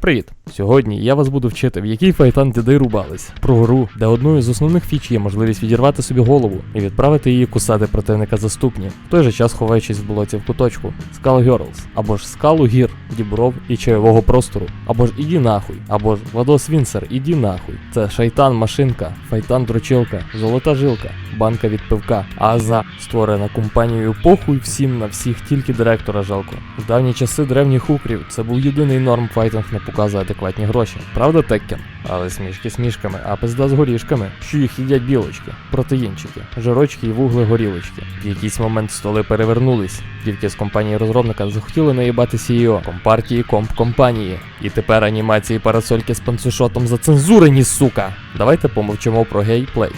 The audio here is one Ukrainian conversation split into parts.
Привіт! Сьогодні я вас буду вчити, в який файтан діди рубались. Про гру, де одною з основних фіч є можливість відірвати собі голову і відправити її кусати противника за ступні, в той же час ховаючись в болоті в куточку. Skull Girls, або ж скалу гір, дібров і чайового простору, або ж іді нахуй, або ж Владос Вінсер, іді нахуй. Це шайтан машинка, файтан дрочилка, золота жилка, банка від пивка, Аза, створена компанією похуй всім на всіх, тільки директора жалко. В давні часи древніх укрів це був єдиний норм файтинг на покази адекватні гроші. Правда, Теккен? Але смішки смішками, а пизда з горішками, що їх їдять білочки, протеїнчики, жирочки і вугли горілочки. В якийсь момент столи перевернулись. Тільки з компанії розробника захотіли наїбати CEO, компартії комп компанії. І тепер анімації парасольки з панцушотом зацензурені, сука! Давайте помовчимо про гейплей.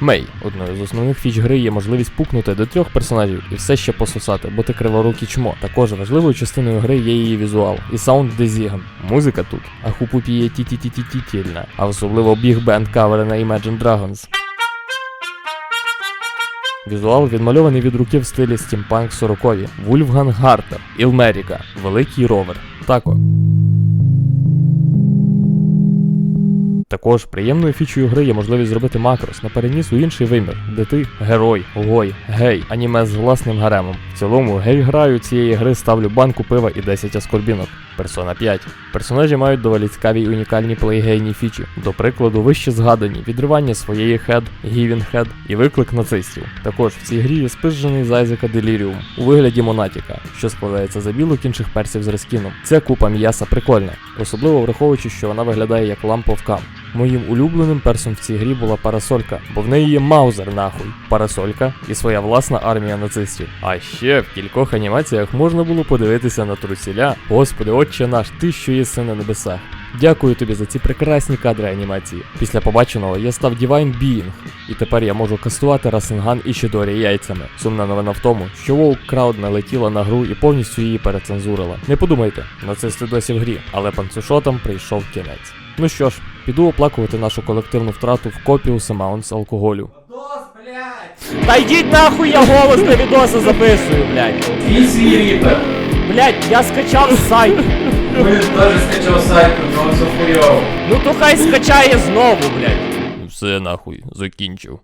Мей, одною з основних фіч гри є можливість пукнути до трьох персонажів і все ще пососати, бо ти криворукий чмо. Також важливою частиною гри є її візуал і саунд дезіган. Музика тут, а хупупіє ті ті ті ті ті тільна, а особливо біг бенд кавери на Imagine Dragons. Візуал відмальований від руки в стилі стімпанк 40 Вульфган Гартер, Ілмеріка, Великий Ровер, Тако. Також приємною фічою гри є можливість зробити макрос на переніс у інший вимір, де ти герой, гой, гей, аніме з власним гаремом. В цілому гей граю цієї гри ставлю банку пива і 10 аскорбінок. Персона 5. Персонажі мають доволі цікаві і унікальні плейгейні фічі. До прикладу, вище згадані відривання своєї хед, гівін хед і виклик нацистів. Також в цій грі є спизжений з Айзека Деліріум у вигляді Монатіка, що складається за білок інших персів з рескіном. Ця купа м'яса прикольна, особливо враховуючи, що вона виглядає як кам. Моїм улюбленим персом в цій грі була парасолька, бо в неї є маузер нахуй. Парасолька і своя власна армія нацистів. А ще в кількох анімаціях можна було подивитися на трусіля. Господи, отче наш, ти що єси на небесах. Дякую тобі за ці прекрасні кадри анімації. Після побаченого я став Divine Being, і тепер я можу кастувати Расенган і Шідорі яйцями. Сумна новина в тому, що Воук Крауд налетіла на гру і повністю її перецензурила. Не подумайте, нацисти досі в грі, але панцушотам прийшов кінець. Ну що ж, піду оплакувати нашу колективну втрату в копіус Amounts алкоголю. Та йдіть нахуй, я голос на відоси записую, блядь. Твій свій ріпер. Блядь, я скачав сайт. Ми теж скачав сайт, але це хуйово. Ну то хай скачає знову, блядь. Все нахуй, закінчив.